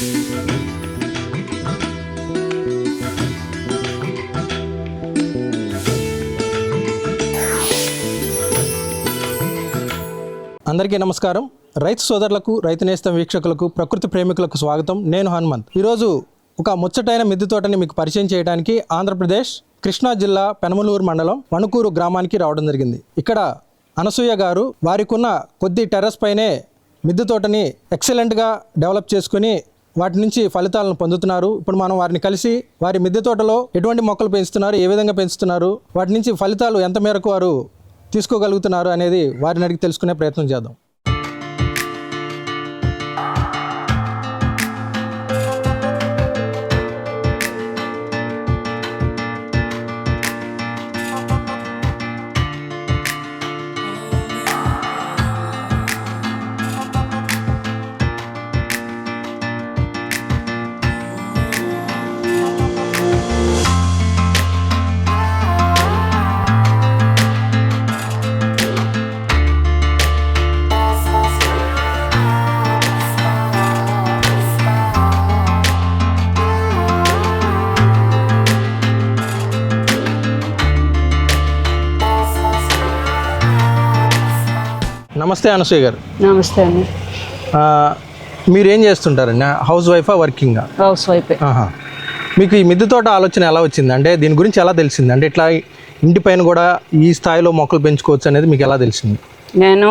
అందరికీ నమస్కారం. రైతు సోదరులకు రైతు నేస్తం వీక్షకులకు ప్రకృతి ప్రేమికులకు స్వాగతం. నేను హనుమంత్. ఈరోజు ఒక ముచ్చటైన మిద్దె తోటని మీకు పరిచయం చేయడానికి ఆంధ్రప్రదేశ్ కృష్ణా జిల్లా పెనమలూరు మండలం వణుకూరు గ్రామానికి రావడం జరిగింది. ఇక్కడ అనసూయ గారు వారికున్న కొద్ది టెర్రస్ పైనే మిద్దె తోటని ఎక్సలెంట్గా డెవలప్ చేసుకుని వాటి నుంచి ఫలితాలను పొందుతున్నారు. ఇప్పుడు మనం వారిని కలిసి వారి మిద్దె తోటలో ఎటువంటి మొక్కలు పెంచుతున్నారు ఏ విధంగా పెంచుతున్నారు వాటి నుంచి ఫలితాలు ఎంత మేరకు వారు తీసుకోగలుగుతున్నారు అనేది వారిని అడిగి తెలుసుకునే ప్రయత్నం చేద్దాం. నమస్తే అనసూయ గారు. నమస్తే అండి. మీరు ఏం చేస్తుంటారండి? హౌస్ వైఫా వర్కింగా? House wife. మీకు ఈ మిద్దె తోట ఆలోచన ఎలా వచ్చింది? అంటే దీని గురించి ఎలా తెలిసింది? అంటే ఇట్లా ఇంటి పైన కూడా ఈ స్థాయిలో మొక్కలు పెంచుకోవచ్చు అనేది మీకు ఎలా తెలిసింది? నేను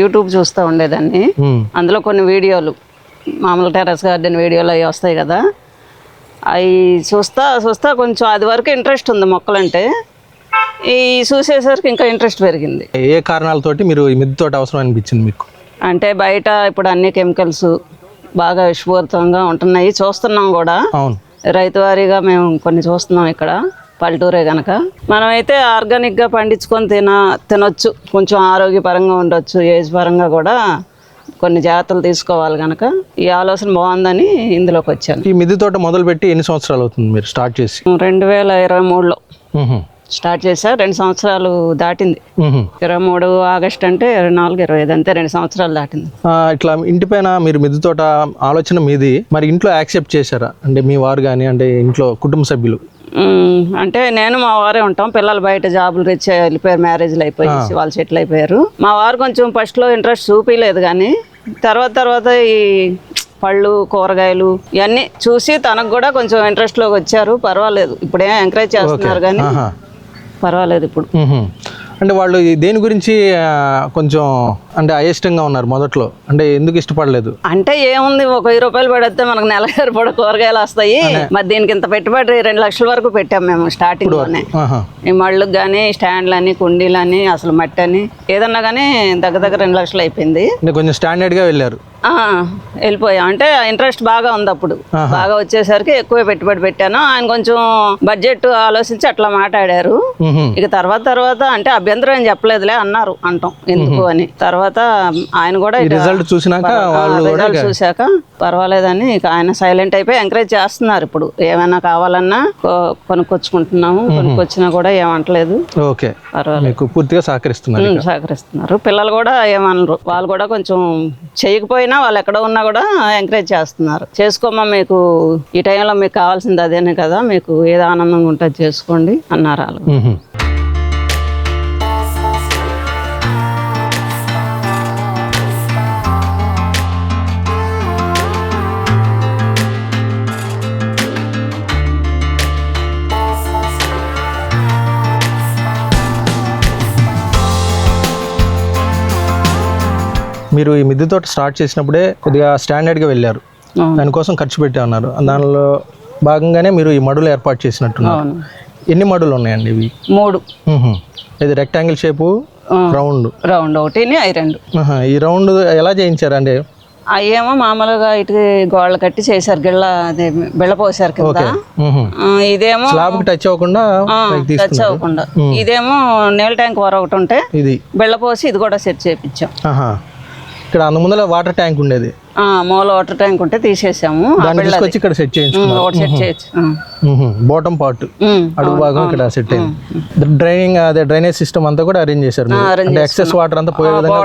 యూట్యూబ్ చూస్తూ ఉండేదాన్ని. అందులో కొన్ని వీడియోలు మామూలు టెర్రస్ గార్డెన్ వీడియోలు అవి వస్తాయి కదా. అవి చూస్తా చూస్తా కొంచెం అది వరకు ఇంట్రెస్ట్ ఉంది మొక్కలంటే. ఈ చూసేసరికి ఇంకా ఇంట్రెస్ట్ పెరిగింది. ఏ కారణాలతోటి మీరు ఈ మిద్దె తోట అవసరం అనిపించింది మీకు? అంటే బయట ఇప్పుడు అన్ని కెమికల్స్ బాగా విషపూరితంగా ఉంటున్నాయి. చూస్తున్నాం కూడా. అవును. రైతు వారీగా మేము కొన్ని చూస్తున్నాం ఇక్కడ. పల్లెటూరే కనుక మనమైతే ఆర్గానిక్గా పండించుకొని తిన తినొచ్చు. కొంచెం ఆరోగ్యపరంగా ఉండొచ్చు. ఏజ్ పరంగా కూడా కొన్ని జాగ్రత్తలు తీసుకోవాలి కనుక ఈ ఆలోచన బాగుందని ఇందులోకి వచ్చాను. ఈ మిద్దె తోట మొదలుపెట్టి ఎన్ని సంవత్సరాలు అవుతుంది మీరు స్టార్ట్ చేసి? రెండు వేల ఇరవై మూడులో. స్టార్ట్ చేశా రెండు సంవత్సరాలు దాటింది. ఇరవై మూడు ఆగస్ట్ అంటే ఇరవై నాలుగు ఇరవై ఐదు అంతే రెండు సంవత్సరాలు దాటింది. ఇట్లా ఇంటి పైన మీరు మిద్దె తోట ఆలోచన మీది మరి ఇంట్లో యాక్సెప్ట్ చేశారా? అంటే మీ వారు కానీ అంటే ఇంట్లో కుటుంబ సభ్యులు. అంటే నేను మా వారే ఉంటాం పిల్లలు బయట జాబులు రిచ్ వెళ్ళిపోయారు మ్యారేజ్లు అయిపోయి వాళ్ళు సెటిల్ అయిపోయారు. మా వారు కొంచెం ఫస్ట్లో ఇంట్రెస్ట్ చూపించలేదు కానీ తర్వాత తర్వాత ఈ పళ్ళు కూరగాయలు ఇవన్నీ చూసి తనకు కూడా కొంచెం ఇంట్రెస్ట్లోకి వచ్చారు పర్వాలేదు ఇప్పుడేం ఎంకరేజ్ చేస్తున్నారు కానీ. పర్వాలేదు ఇప్పుడు. అంటే వాళ్ళు దేని గురించి కొంచెం అంటే అయిష్టంగా ఉన్నారు మొదట్లో? అంటే ఎందుకు ఇష్టపడలేదు? అంటే ఏముంది ఒక వెయ్యి రూపాయలు పడితే మనకు నెల సరిపడ కూరగాయలు వస్తాయి. మరి దీనికి ఇంత పెట్టుబడి రెండు లక్షల వరకు పెట్టాం మేము స్టార్టింగ్లోనే. ఈ మళ్ళుకి కానీ స్టాండ్లని కుండీలని అసలు మట్టి అని ఏదన్నా కానీ దగ్గర దగ్గర రెండు లక్షలు అయిపోయింది. కొంచెం స్టాండర్డ్గా వెళ్ళారు. ఆ, వెళ్ళిపోయాం. అంటే ఇంట్రెస్ట్ బాగా ఉంది అప్పుడు. బాగా వచ్చేసరికి ఎక్కువ పెట్టుబడి పెట్టాను. ఆయన కొంచెం బడ్జెట్ ఆలోచించి అట్లా మాట్లాడారు. ఇక తర్వాత తర్వాత అంటే అభ్యంతరం ఏం చెప్పలేదులే అన్నారు. అంటాం. ఎందుకు అని. తర్వాత ఆయన కూడా రిజల్ట్ చూసినాక రిజల్ట్ చూశాక పర్వాలేదని ఇక ఆయన సైలెంట్ అయిపోయి ఎంకరేజ్ చేస్తున్నారు ఇప్పుడు. ఏమైనా కావాలన్నా కొనుక్కొచ్చుకుంటున్నాము. కొనుక్కొచ్చినా కూడా ఏమంటలేదు ఓకే. పూర్తిగా సహకరిస్తున్నారు సహకరిస్తున్నారు. పిల్లలు కూడా ఏమనరు. వాళ్ళు కూడా కొంచెం చేయకపోయినా వాళ్ళు ఎక్కడ ఉన్నా కూడా ఎంకరేజ్ చేస్తున్నారు. చేసుకోమ్మా మీకు ఈ టైంలో మీకు కావాల్సింది అదేనే కదా మీకు ఏదో ఆనందంగా ఉంటుంది చేసుకోండి అన్నారు వాళ్ళు. మీరు ఈ మిద్దె తోట స్టార్ట్ చేసినప్పుడే కొద్దిగా స్టాండర్డ్గా వెళ్ళారు. దానికోసం ఖర్చు పెట్టి ఉన్నారు దానిలో భాగంగానే మీరు ఈ మడులు ఏర్పాటు చేసినట్టున్నారు. ఎన్ని మడులు ఉన్నాయండి ఇవి? మూడు. ఇది రెక్టాంగిల్ షేపు రౌండ్ రౌండ్ ఒకటిని అవి రెండు. ఈ రౌండ్ ఎలా చేయించారండి? అయ్యేమో మామూలుగా ఇటు గోడలు కట్టి చేశారు గిళ్ళ అదే బిళ్ళ పోసారు కింద. ఇదేమో స్లాబ్కి టచ్ అవ్వకుండా టచ్ అవ్వకుండా. ఇదేమో నీళ్ళ ట్యాంక్ వర ఒకటి ఉంటే ఇది. బిళ్ళ పోసి ఇది కూడా సెట్ చేపించాం. ఆహా. ఇక్కడ అందు ముందర వాటర్ ట్యాంక్ ఉండేది. మూల వాటర్ ట్యాంక్ ఉంటే తీసేసాము. దాన్ని తీసుకొచ్చి ఇక్కడ సెట్ చేయొచ్చు బాటమ్ పార్ట్. అడుగు భాగం ఇక్కడ సెట్ అయింది. డ్రైనింగ్ అదే డ్రైనేజ్ సిస్టమ్ అంతా కూడా అరేంజ్ చేశారు అంటే ఎక్సెస్ వాటర్ అంతా పోయే విధంగా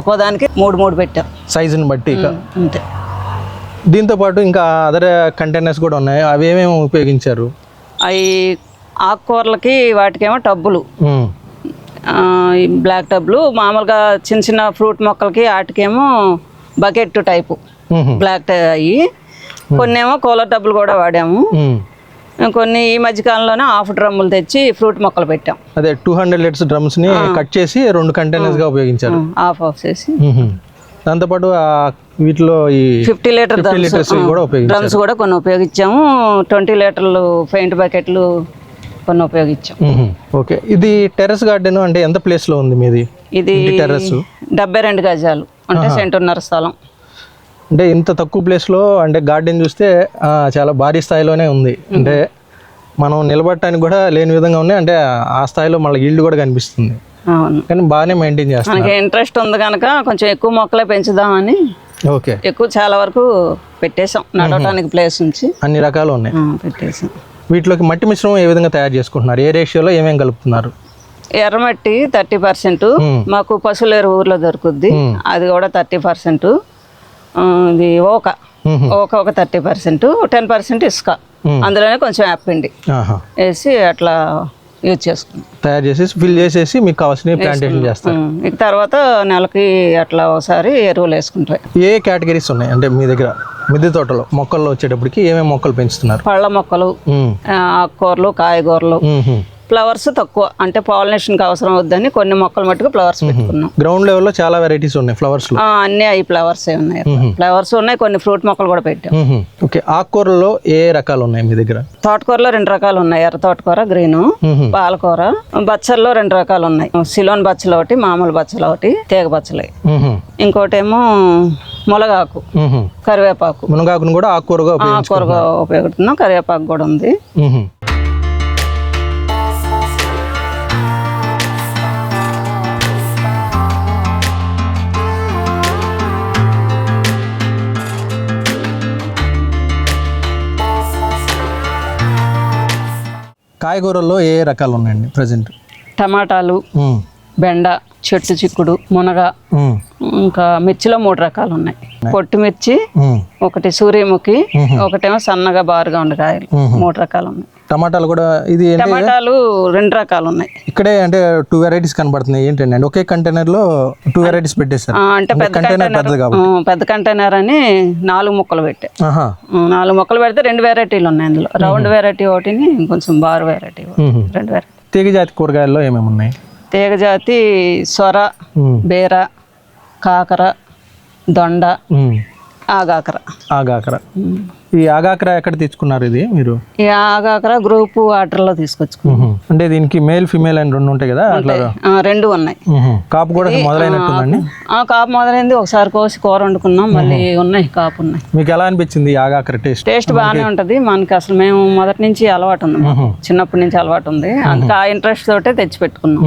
ఒక్కో దానికి మూడు మూడు పెట్టాం. సైజుని బట్టి ఇక. అంతే. దీంతో పాటు ఇంకా అదర్ కంటైనర్స్ కూడా ఉన్నాయి. అవి ఏమేమి ఉపయోగించారు? అవి ఆకుకూరలకి వాటికేమో టబ్బులు. బ్లాక్ టబ్బులు మామూలుగా చిన్న చిన్న ఫ్రూట్ మొక్కలకి వాటికేమో బకెట్ టైపు బ్లాక్ టై అయ్యి కొన్ని ఏమో కూలర్ టబ్బులు కూడా వాడాము. కొన్ని ఈ మధ్యకాలంలోనే హాఫ్ డ్రమ్ములు తెచ్చి ఫ్రూట్ మొక్కలు పెట్టాం. అదే టూ హండ్రెడ్ లీటర్స్ డ్రమ్స్ని కట్ చేసి రెండు కంటైనర్స్గా ఉపయోగించారు. హాఫ్ ఆఫ్ చేసి. దాంతోపాటు వీటిలో ఈ ఫిఫ్టీ లీటర్ డ్రమ్స్ కూడా కొన్ని ఉపయోగించాము. ట్వంటీ లీటర్లు పెయింట్ బకెట్లు కొన్ని ఉపయోగించాం. ఓకే. ఇది టెర్రస్ గార్డెన్ అంటే ఎంత ప్లేస్లో ఉంది మీది? ఇది టెర్రస్ డెబ్బై రెండు గజాలు. అంటే సెంటున్నర స్థలం. అంటే ఇంత తక్కువ ప్లేస్లో అంటే గార్డెన్ చూస్తే చాలా భారీ స్థాయిలోనే ఉంది. అంటే మనం నిలబడటానికి కూడా లేని విధంగా ఉన్నాయి. అంటే ఆ స్థాయిలో మళ్ళీ ఇల్లు కూడా కనిపిస్తుంది. కానీ బాగానే మెయింటైన్ చేస్తాం మనకి ఇంట్రెస్ట్ ఉంది కనుక కొంచెం ఎక్కువ మొక్కలే పెంచుదామని ఓకే. ఎక్కువ చాలా వరకు పెట్టేసాం నడవటానికి ప్లేస్ ఉంచి అన్ని రకాలు ఉన్నాయి. పెట్టేసాం వీటిలోకి మట్టి మిశ్రమం ఏ విధంగా తయారు చేసుకుంటున్నారు? ఏ రేషియోలో ఏమేమి కలుపుతున్నారు? ఎర్రమట్టి థర్టీ పర్సెంట్. మాకు పశువుల ఊర్లో దొరుకుద్ది. అది కూడా థర్టీ పర్సెంట్. ఇది ఓక. ఓక ఒక థర్టీ పర్సెంట్. టెన్ పర్సెంట్ ఇసుక. అందులోనే కొంచెం యాపిండి ఆహా. వేసి అట్లా యూజ్ చేసుకున్నాం తయారు చేసేసి ఫిల్ చేసేసి మీకు కావాల్సిన ప్లాంటేషన్ చేస్తారు. ఇక తర్వాత నెలకి అట్లా ఒకసారి ఎరువులు వేసుకుంటాయి ఏ కేటగిరీస్ ఉన్నాయి? అంటే మీ దగ్గర మిద్దె తోటలో మొక్కల్లో వచ్చేటప్పటికి ఏమేమి మొక్కలు పెంచుతున్నారు? పళ్ళ మొక్కలు ఆకుకూరలు కాయగూరలు. ఫ్లవర్స్ తక్కువ. అంటే పాలినేషన్కి అవసరం వద్దని కొన్ని మొక్కలు మట్టుకు ఫ్లవర్స్ పెట్టుకున్నాం. గ్రౌండ్ లెవెల్లో చాలా వెరైటీస్ ఉన్నాయి ఫ్లవర్స్ అన్నీ అవి ఫ్లవర్స్ ఉన్నాయి. ఫ్లవర్స్ ఉన్నాయి కొన్ని ఫ్రూట్ మొక్కలు కూడా పెట్టాం. ఓకే ఆకుకూరల్లో ఏ రకాలు ఉన్నాయి మీ దగ్గర? తోటకూరలో రెండు రకాలు ఉన్నాయి. ఎర్ర తోటకూర గ్రీన్. పాలకూర. బచ్చల్లో రెండు రకాలు ఉన్నాయి. సిలోన్ బచ్చలు ఒకటి మామూలు బచ్చలు ఒకటి తీగ బచ్చలు. ఇంకోటేమో ములగాకు మ్మ్. కరివేపాకు. మునగాకును కూడా ఆకుకూరగా ఆకుకూరగా ఉపయోగిస్తున్నాం కరివేపాకు కూడా ఉంది. కాయగూరల్లో ఏ రకాలు ఉన్నాయండి ప్రజెంట్? టమాటాలు బెండ చెట్టు చిక్కుడు మునగ ఇంకా మిర్చిలో మూడు రకాలు ఉన్నాయి పొట్టు మిర్చి ఒకటి సూర్యముఖి ఒకటేమో సన్నగా బారుగా ఉండే కాయలు. మూడు రకాలు ఉన్నాయి టమాటాలు కూడా ఇది టమాటాలు రెండు రకాలు ఉన్నాయి. ఇక్కడే అంటే టూ వెరైటీస్ కనబడుతున్నాయి. ఏంటండి అంటే ఒకే కంటైనర్లో టూ వెరైటీస్ పెట్టేశారు. అంటే పెద్ద కంటైనర్ పెద్దది కాబట్టి. పెద్ద కంటైనర్ అని నాలుగు ముక్కలు పెట్టా. నాలుగు ముక్కలు పెడితే రెండు వెరైటీలు ఉన్నాయి అందులో. రౌండ్ వెరైటీ ఒకటిని కొంచెం బారు వెరైటీ. రెండు వెరైటీ తీగ జాతి కూరగాయల్లో ఏమేమి ఉన్నాయి? తీగ జాతి సొర. బీర కాకర దొండ. ఆగాకర. ఆగాకర. ఈ ఆగాకర ఎక్కడ తెచ్చుకున్నారు ఇది మీరు? ఈ ఆగాకర గ్రూప్ వాటర్లో తీసుకొచ్చుకున్నాం. మ్మ్. అంటే దీనికి మేల్ ఫిమేల్ అని రెండు ఉంటాయి కదా అట్లా ఆ, రెండు ఉన్నాయి. కాపు కూడా మొదలైనట్టుందండి? ఆ కాపు మొదలైంది ఒకసారి కోసి కూర వండుకున్నాం మళ్ళీ ఉన్నాయి కాపు ఉన్నాయి. మీకు ఎలా అనిపించింది ఈ ఆగాకర టేస్ట్? టేస్ట్ బాగానే ఉంటది. మనకి అసలు మేము మొదటి నుంచి అలవాటు ఉంది మాకు. చిన్నప్పటి నుంచి అలవాటు ఉంది. అందుకే ఆ ఇంట్రెస్ట్ తోటే తెచ్చి పెట్టుకున్నాం.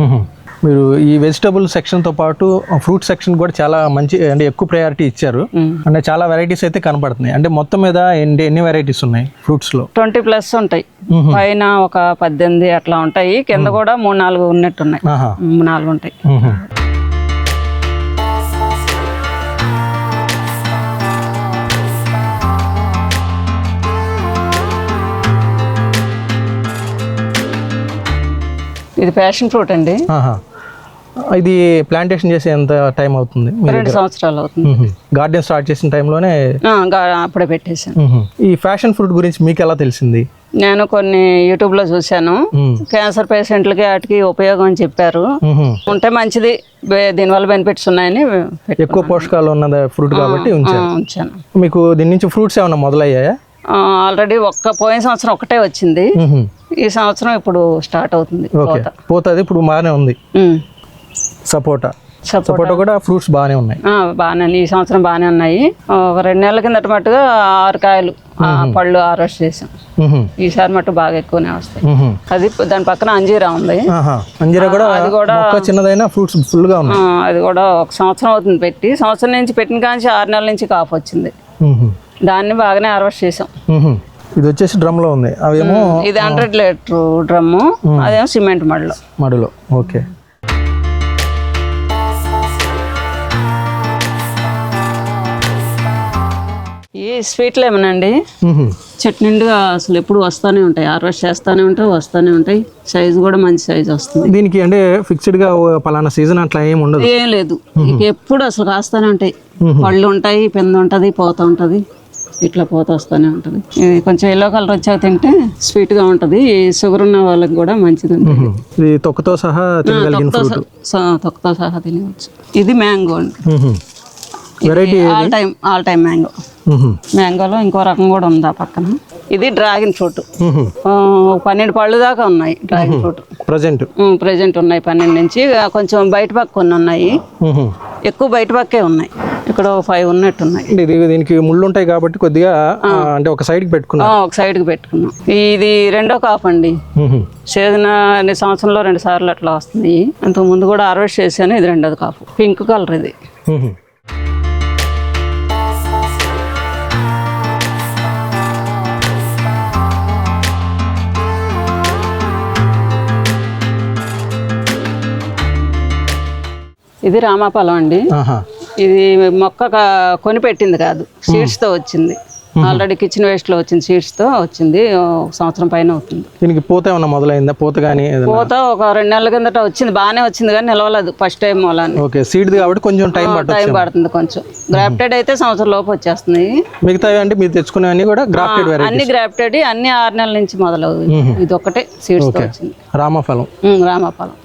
మీరు ఈ వెజిటబుల్ సెక్షన్తో పాటు ఫ్రూట్ సెక్షన్ కూడా చాలా మంచి అంటే ఎక్కువ ప్రయారిటీ ఇచ్చారు. అంటే చాలా వెరైటీస్ అయితే కనపడుతున్నాయి అంటే మొత్తం మీద ఎన్ని ఎన్ని వెరైటీస్ ఉన్నాయి ఫ్రూట్స్లో ట్వంటీ ప్లస్ ఉంటాయి. పైన ఒక పద్దెనిమిది అట్లా ఉంటాయి. కింద కూడా మూడు నాలుగు ఉన్నట్టు ఉన్నాయి. నాలుగు ఉంటాయి. ఇది ప్యాషన్ ఫ్రూట్ అండి. ఇది ప్లాంటేషన్ చేసే ఎంత టైం అవుతుంది రెండు సంవత్సరాలు అవుతుంది. గార్డెన్ స్టార్ట్ చేసిన టైంలోనే అప్పుడే పెట్టేశాను. ఈ ఫ్యాషన్ ఫ్రూట్ గురించి మీకు ఎలా తెలిసింది? నేను కొన్ని యూట్యూబ్లో చూశాను. మ్మ్. క్యాన్సర్ పేషెంట్లకి వాటికి ఉపయోగం అని చెప్పారు. ఉంటే మంచిది. దీనివల్ల బెనిఫిట్స్ ఉన్నాయని ఎక్కువ పోషకాలు ఉన్న ఫ్రూట్ కాబట్టి ఉంచాను. మీకు దీని నుంచి ఫ్రూట్స్ ఏమైనా మొదలయ్యాయా? ఆల్రెడీ ఒక్క పోయిన సంవత్సరం ఒకటే వచ్చింది. ఈ సంవత్సరం ఇప్పుడు స్టార్ట్ అవుతుంది పోతుంది ఇప్పుడు బాగానే ఉంది. సపోటా. సపోటా. కూడా ఫ్రూట్స్ బాగానే ఉన్నాయి. బాగానే ఈ సంవత్సరం బాగానే ఉన్నాయి. ఒక రెండు నెలల కిందట మట్టుగా ఆరు కాయలు పళ్ళు హార్వెస్ట్ చేసాం. ఈసారి మట్టు బాగా ఎక్కువనే వస్తాయి. అది దాని పక్కన అంజీరా ఉంది. అంజీరా కూడా అది కూడా చిన్నదైనా ఫ్రూట్స్ ఫుల్గా ఆ, ఉన్నాయి. అది కూడా ఒక సంవత్సరం అవుతుంది పెట్టి. సంవత్సరం నుంచి పెట్టిన కాంచి ఆరు నెలల నుంచి కాపు వచ్చింది. దాన్ని బాగానే హార్వెస్ట్ చేసాం. ఇది వచ్చేసి డ్రమ్లో ఉంది. అవేమో ఇది హండ్రెడ్ లీటర్ డ్రమ్ము. అదేమో సిమెంట్ మడిలో. మడులో. ఓకే. ఈ స్వీట్ లెమన్ అండి మ్హూ. చెట్టు నిండుగా అసలు ఎప్పుడు వస్తూనే ఉంటాయి. హార్వెస్ట్ చేస్తూనే ఉంటాయి వస్తూనే ఉంటాయి. సైజు కూడా మంచి సైజు వస్తుంది. దీనికి అంటే ఫిక్స్డ్గా పలానా సీజన్ అట్లా ఏమి ఉండదు. ఏం లేదు. ఎప్పుడు అసలు కాస్తూనే ఉంటాయి. పళ్ళు ఉంటాయి పెంద ఉంటుంది పోత ఉంటుంది. ఇట్లా పోత వస్తూనే ఉంటుంది. ఇది కొంచెం ఎల్లో కలర్ వచ్చాక తింటే స్వీట్గా ఉంటుంది. షుగర్ ఉన్న వాళ్ళకి కూడా మంచిది. ఇది తొక్కతో సహా తొక్కతో సహా- తొక్కతో సహా తినవచ్చు. ఇది మ్యాంగో అండి. Variety all time all time mango మ్యాంగోలో ఇంకో రకం కూడా ఉంది ఆ పక్కన. ఇది డ్రాగన్ ఫ్రూట్. పన్నెండు పళ్ళు దాకా ఉన్నాయి డ్రాగన్ ఫ్రూట్. ప్రజెంట్. ప్రజెంట్ ఉన్నాయి పన్నెండు నుంచి. కొంచెం బయట పక్క కొన్ని ఉన్నాయి. ఎక్కువ బయట పక్కే ఉన్నాయి. ఇక్కడ ఫైవ్ ఉన్నట్టు ఉన్నాయి. ఇది దీనికి ముళ్ళు ఉంటాయి కాబట్టి కొద్దిగా అంటే ఒక సైడ్కి పెట్టుకున్నా. ఒక సైడ్కి పెట్టుకున్నాం. ఇది రెండో కాపు అండి. అన్ని సంవత్సరంలో రెండు సార్లు అట్లా వస్తుంది. అంతకు ముందు కూడా హార్వెస్ట్ చేశాను ఇది రెండోది కాపు. పింక్ కలర్ ఇది. ఇది రామాఫలం అండి. ఇది మొక్క కొని పెట్టింది కాదు. సీడ్స్తో వచ్చింది. ఆల్రెడీ కిచెన్ వేస్ట్లో వచ్చింది సీడ్స్తో వచ్చింది. ఒక సంవత్సరం పైన అవుతుంది. దీనికి పూత ఏమన్నా మొదలైందా? పూత కానీ పూత ఒక రెండు నెలల కిందట వచ్చింది. బాగానే వచ్చింది కానీ నిలవలేదు ఫస్ట్ టైం మూలాన్ని. ఓకే సీడ్ కాబట్టి కొంచెం టైం టైం పడుతుంది కొంచెం. గ్రాఫ్టెడ్ అయితే సంవత్సరం లోపు వచ్చేస్తుంది. మిగతావి అంటే మీరు తెచ్చుకునేవన్నీ కూడా గ్రాఫ్టెడ్ అన్ని గ్రాఫ్టెడ్ అన్ని ఆరు నెలల నుంచి మొదలవుతుంది ఇది ఒకటే సీడ్స్తో వచ్చింది. రామఫలం. రామాఫలం.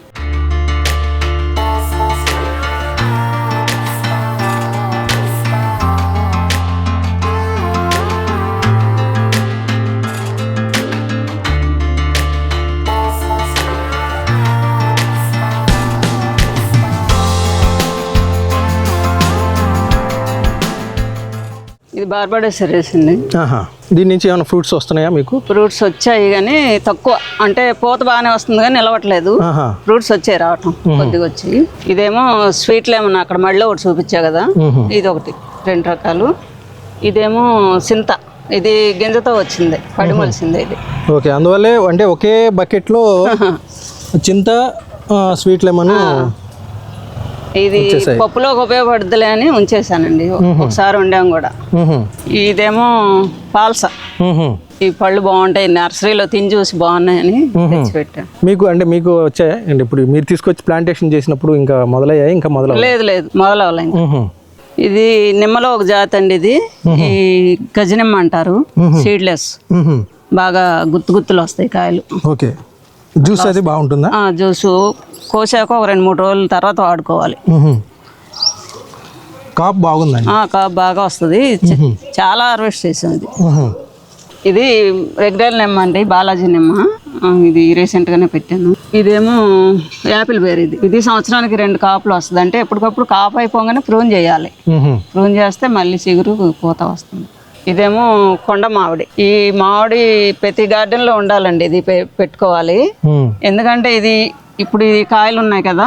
బార్బడోస్ సిరీస్ అండి. ఆహా. దీని నుంచి ఏమైనా ఫ్రూట్స్ వస్తున్నాయా మీకు? ఫ్రూట్స్ వచ్చాయి కానీ తక్కువ అంటే పూత బాగానే వస్తుంది కానీ నిలవట్లేదు. ఫ్రూట్స్ వచ్చాయి రావటం కొద్దిగా వచ్చి ఇదేమో స్వీట్ లెమన్ అక్కడ మళ్ళీ ఒకటి చూపించా కదా. ఇది ఒకటి రెండు రకాలు. ఇదేమో సింత ఇది గింజతో వచ్చింది పడి మొలిసింది ఇది ఓకే అందువల్లే అంటే ఒకే బకెట్లో చింత స్వీట్ లెమన్ ఇది పప్పులోకి ఉపయోగపడుద్దిలే అని ఉంచేసానండి ఒకసారి వండాం కూడా. ఇదేమో పాల్స. ఈ పళ్ళు బాగుంటాయి నర్సరీలో తిని చూసి బాగున్నాయని తెచ్చిపెట్టాను. మీకు అంటే మీకు వచ్చాయా? అంటే ఇప్పుడు మీరు తీసుకొచ్చి ప్లాంటేషన్ చేసినప్పుడు ఇంకా మొదలయ్యాయి? ఇంకా మొదలవు లేదు లేదు. మ్హూ. ఇది నిమ్మలో ఒక జాతి అండి ఇది. ఈ గజనిమ్మ అంటారు. సీడ్లెస్. బాగా గుత్తు గుత్తులు వస్తాయి కాయలు. ఓకే. జ్యూస్ అది బాగుంటుందా? జ్యూసు. కోసాక ఒక రెండు మూడు రోజుల తర్వాత వాడుకోవాలి. కాపు బాగుందండి. ఆ, కా- బాగా వస్తుంది. చాలా హార్వెస్ట్ చేసాం ఇది రెగ్యులర్ నిమ్మ అండి బాలాజీ నిమ్మ. ఇది రీసెంట్గానే పెట్టాను. ఇదేమో యాపిల్ బేర్ ఇది. ఇది సంవత్సరానికి రెండు కాపులు వస్తుంది. అంటే ఎప్పటికప్పుడు కాపు అయిపోగానే ప్రూన్ చేయాలి. ప్రూన్ చేస్తే మళ్ళీ చిగురు పూత వస్తుంది. ఇదేమో కొండ మామిడి ఈ మామిడి ప్రతి గార్డెన్లో ఉండాలండి ఇది పెట్టుకోవాలి. ఎందుకంటే ఇది ఇప్పుడు ఈ కాయలు ఉన్నాయి కదా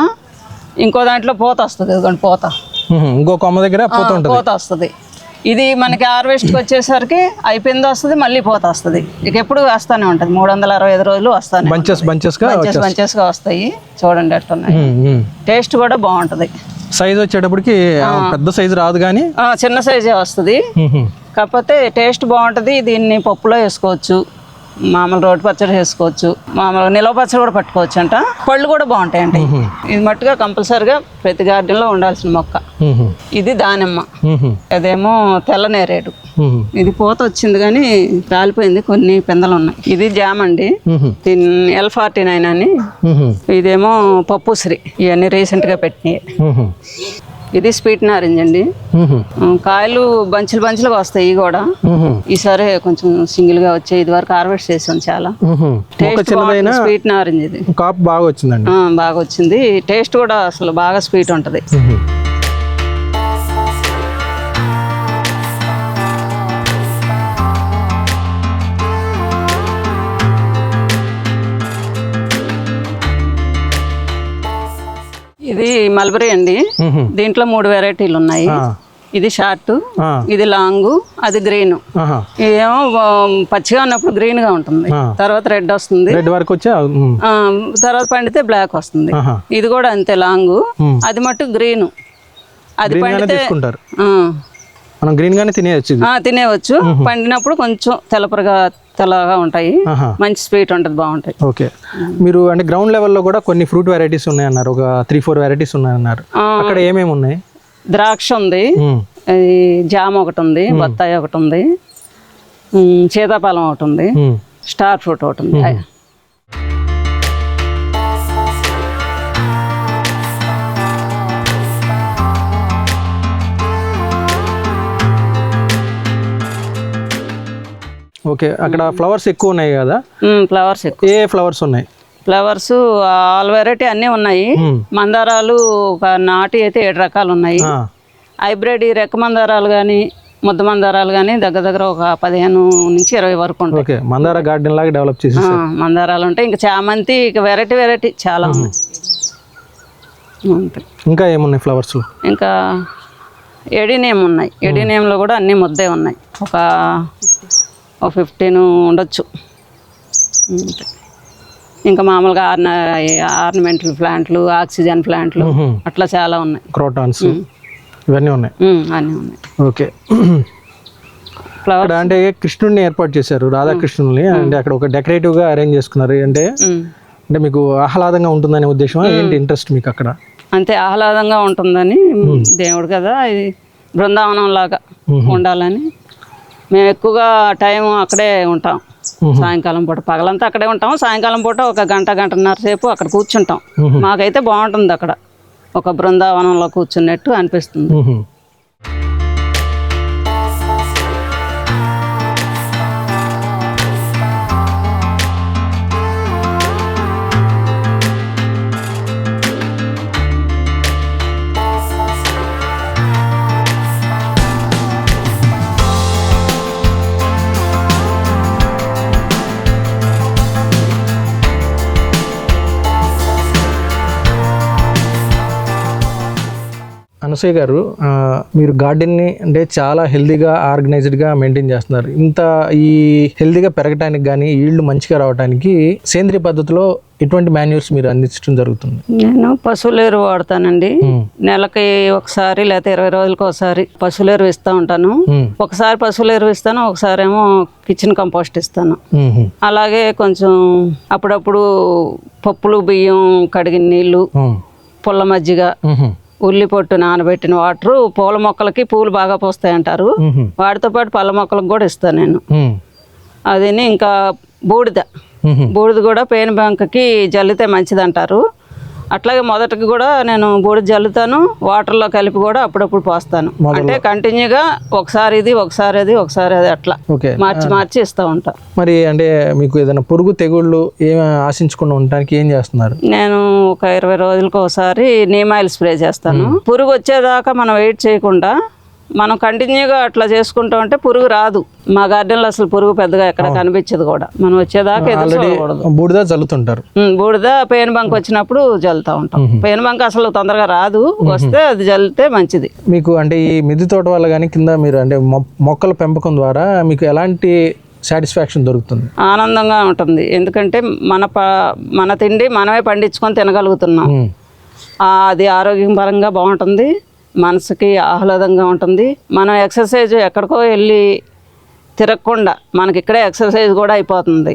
ఇంకో దాంట్లో పూత వస్తుంది ఇదిగోండి పూత. ఇంకో కొమ్మ దగ్గర పోతూ వస్తుంది. ఇది మనకి హార్వెస్ట్కి వచ్చేసరికి అయిపోయింది వస్తుంది మళ్ళీ పూత వస్తుంది. ఇక ఎప్పుడు వస్తానే ఉంటుంది. మూడు వందల అరవై ఐదు రోజులు వస్తానే బంచెస్ మంచెస్ మంచెస్గా వస్తాయి. చూడండి ఎట్టున్నాయి టేస్ట్ కూడా బాగుంటుంది. సైజ్ వచ్చేటప్పటికి పెద్ద సైజు రాదు కానీ. చిన్న సైజే వస్తుంది. కాకపోతే టేస్ట్ బాగుంటుంది దీన్ని పప్పులో వేసుకోవచ్చు. మామూలు రోటి పచ్చడి వేసుకోవచ్చు మామూలు నిలవ పచ్చడి కూడా పట్టుకోవచ్చు అంట పళ్ళు కూడా బాగుంటాయంట. ఇది మట్టుగా కంపల్సరిగా ప్రతి గార్డెన్లో ఉండాల్సిన మొక్క. ఇది దానిమ్మ. అదేమో తెల్ల నేరేడు. మ్హూ. ఇది పూత వచ్చింది కానీ రాలిపోయింది కొన్ని పిందలు ఉన్నాయి ఇది జామ్ అండి. ఎల్ ఫార్టీ నైన్ అని. ఇదేమో పప్పుశ్రీ ఇవన్నీ రీసెంట్గా పెట్టినాయి మ్హూ. ఇది స్వీట్ నారింజ్ అండి. కాయలు బంచులు బంచులుగా వస్తాయి ఇవి కూడా. ఈసారి కొంచెం సింగిల్గా వచ్చాయి ఇది వరకు హార్వెస్ట్ చేసాం చాలా. స్వీట్ నారింజ్ ఇది. కాపు బాగా వచ్చిందండి. ఆ, బాగా వచ్చింది. టేస్ట్ కూడా అసలు బాగా స్వీట్ ఉంటది. ఇది మల్బరీ అండి. దీంట్లో మూడు వెరైటీలు ఉన్నాయి. ఇది షార్ట్. ఇది లాంగ్ అది గ్రీన్. ఇదేమో పచ్చిగా ఉన్నప్పుడు గ్రీన్గా ఉంటుంది. తర్వాత రెడ్ వస్తుంది రెడ్ వరకు వచ్చా తర్వాత పండితే బ్లాక్ వస్తుంది. ఇది కూడా అంతే లాంగ్. అది మట్టు గ్రీన్ అది పండితే మనం గ్రీన్ గానే తినేయచ్చు తినేవచ్చు పండినప్పుడు కొంచెం తెల్లపరగా తెల్లగా ఉంటాయి. మంచి స్వీట్ ఉంటుంది బాగుంటాయి. ఓకే. మీరు అంటే గ్రౌండ్ లెవెల్లో కూడా కొన్ని ఫ్రూట్ వెరైటీస్ ఉన్నాయన్నారు. ఒక త్రీ ఫోర్ వెరైటీస్ ఉన్నాయన్నారు. ఆ. అక్కడ ఏమేమి ఉన్నాయి? ద్రాక్ష ఉంది. జామ ఒకటి ఉంది బత్తాయి ఒకటి ఉంది సీతాఫలం ఒకటి ఉంది స్టార్ ఫ్రూట్ ఒకటి ఉంది. ఓకే అక్కడ ఫ్లవర్స్ ఎక్కువ ఉన్నాయి కదా? ఫ్లవర్స్ ఎక్కువ. ఏ ఫ్లవర్స్ ఉన్నాయి? ఫ్లవర్స్ ఆల్ వెరైటీ అన్నీ ఉన్నాయి. మందారాలు ఒక నాటి అయితే ఏడు రకాలు ఉన్నాయి. హైబ్రిడ్ ఈ రెక్క మందారాలు కానీ ముద్ద మందారాలు కానీ దగ్గర దగ్గర ఒక పదిహేను నుంచి ఇరవై వరకు ఉంటాయి. ఓకే మందార గార్డెన్ లాగా డెవలప్ చేసి మందారాలు ఉంటాయి. ఇంకా చామంతి ఇక వెరైటీ వెరైటీ చాలా ఉన్నాయి. ఇంకా ఏమున్నాయి ఫ్లవర్స్ ఇంకా ఎడినేమ్ ఉన్నాయి. ఎడినేమ్లో కూడా అన్నీ ముద్దే ఉన్నాయి. ఒక ఒక ఫిఫ్టీన్ ఉండొచ్చు. ఇంకా మామూలుగా ఆర్న ఆర్నమెంటల్ ప్లాంట్లు ఆక్సిజన్ ప్లాంట్లు అట్లా చాలా ఉన్నాయి. క్రోటాన్స్ ఇవన్నీ ఉన్నాయి. అన్నీ ఉన్నాయి. ఓకే. అంటే కృష్ణుడిని ఏర్పాటు చేశారు రాధాకృష్ణుల్ని. అంటే అక్కడ ఒక డెకరేటివ్గా అరేంజ్ చేసుకున్నారు. అంటే అంటే మీకు ఆహ్లాదంగా ఉంటుందనే ఉద్దేశం ఏంటి ఇంట్రెస్ట్ మీకు అక్కడ? అంతే ఆహ్లాదంగా ఉంటుందని దేవుడు కదా ఇది బృందావనం లాగా ఉండాలని మేము ఎక్కువగా టైం అక్కడే ఉంటాం. సాయంకాలం పూట పగలంతా అక్కడే ఉంటాం. సాయంకాలం పూట ఒక గంట గంటన్నర సేపు అక్కడ కూర్చుంటాం. మాకైతే బాగుంటుంది అక్కడ. ఒక బృందావనంలో కూర్చున్నట్టు అనిపిస్తుంది. అనసూయ గారు మీరు గార్డెన్ని అంటే చాలా హెల్దీగా ఆర్గనైజ్డ్గా మెయింటైన్ చేస్తున్నారు ఇంత ఈ హెల్దీగా పెరగడానికి కానీ ఈల్డ్ మంచిగా రావడానికి సేంద్రియ పద్ధతిలో ఎటువంటి మాన్యూర్స్ మీరు అందించడం జరుగుతుంది నేను పశువులేరు వాడతానండి మ్మ్. నెలకి ఒకసారి లేకపోతే ఇరవై రోజులకు ఒకసారి పశువులేరు ఇస్తూ ఉంటాను. ఒకసారి పశువులేరు ఇస్తాను ఒకసారి ఏమో కిచెన్ కంపోస్ట్ ఇస్తాను. అలాగే కొంచెం అప్పుడప్పుడు పప్పులు బియ్యం కడిగిన మ్మ్. పుల్ల మజ్జిగ. ఉల్లి పొట్టు నానబెట్టిన వాటరు పూల మొక్కలకి పూలు బాగా పోస్తాయి అంటారు. వాటితో పాటు పళ్ళ మొక్కలకు కూడా ఇస్తాను నేను. అదిని ఇంకా బూడిద. బూడిద కూడా పెయిన్ బంకకి జల్లితే మంచిది అంటారు అట్లాగే మొదటికి కూడా నేను బూడిద జల్లుతాను వాటర్లో కలిపి కూడా అప్పుడప్పుడు పోస్తాను. అంటే కంటిన్యూగా ఒకసారి ఇది ఒకసారి అది ఒకసారి అది అట్లా. మార్చి మార్చి ఇస్తూ ఉంటా. మరి అంటే మీకు ఏదైనా పురుగు తెగుళ్ళు ఏమి ఆశించకుండా ఉండడానికి ఏం చేస్తున్నారు? నేను ఒక ఇరవై రోజులకు ఒకసారి నీమ్ ఆయిల్ స్ప్రే చేస్తాను. పురుగు వచ్చేదాకా మనం వెయిట్ చేయకుండా మనం కంటిన్యూగా అట్లా చేసుకుంటూ ఉంటే పురుగు రాదు. మా గార్డెన్లో అసలు పురుగు పెద్దగా ఎక్కడ కనిపించదు కూడా. మనం వచ్చేదాకా బూడిద చల్లుతుంటారు బూడిద పేను బంక్ వచ్చినప్పుడు జల్లుతూ ఉంటాం. పేను బంక్ అసలు తొందరగా రాదు. వస్తే అది జల్లితే మంచిది. మీకు అంటే ఈ మిద్దె తోట వల్ల కానీ కింద మీరు అంటే మొక్కల పెంపకం ద్వారా మీకు ఎలాంటి సాటిస్ఫాక్షన్ దొరుకుతుంది? ఆనందంగా ఉంటుంది. ఎందుకంటే మన ప మన తిండి మనమే పండించుకొని తినగలుగుతున్నాం. అది ఆరోగ్యపరంగా బాగుంటుంది. మనసుకి ఆహ్లాదంగా ఉంటుంది. మనం ఎక్సర్సైజ్ ఎక్కడికో వెళ్ళి తిరగకుండా మనకి ఇక్కడే ఎక్సర్సైజ్ కూడా అయిపోతుంది.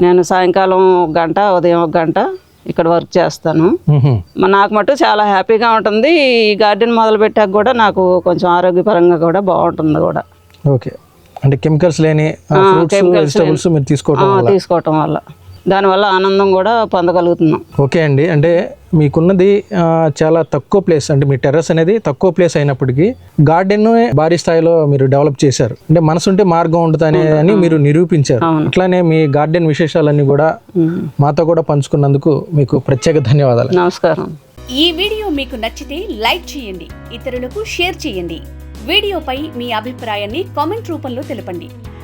నేను సాయంకాలం ఒక గంట ఉదయం ఒక గంట ఇక్కడ వర్క్ చేస్తాను. నాకు మటు చాలా హ్యాపీగా ఉంటుంది. ఈ గార్డెన్ మొదలు పెట్టాక కూడా నాకు కొంచెం ఆరోగ్యపరంగా కూడా బాగుంటుంది కూడా. ఓకే. అంటే కెమికల్స్ లేని మీరు తీసుకోవటం తీసుకోవటం వల్ల. దానివల్ల ఆనందం కూడా పొందగలుగుతున్నాం. ఓకే అండి. అంటే మీకున్నది చాలా తక్కువ ప్లేస్ అంటే మీ టెర్రస్ అనేది తక్కువ ప్లేస్ అయినప్పటికీ గార్డెన్ భారీ స్థాయిలో మీరు డెవలప్ చేశారు. అంటే మనసుంటే మార్గం ఉంటుంది. అని మీరు నిరూపించారు. అట్లానే మీ గార్డెన్ విశేషాలన్నీ కూడా. మాతో కూడా పంచుకున్నందుకు మీకు ప్రత్యేక ధన్యవాదాలు. నమస్కారం. ఈ వీడియో మీకు నచ్చితే లైక్ చేయండి ఇతరులకు షేర్ చేయండి. వీడియోపై మీ అభిప్రాయాన్ని కామెంట్ రూపంలో తెలపండి.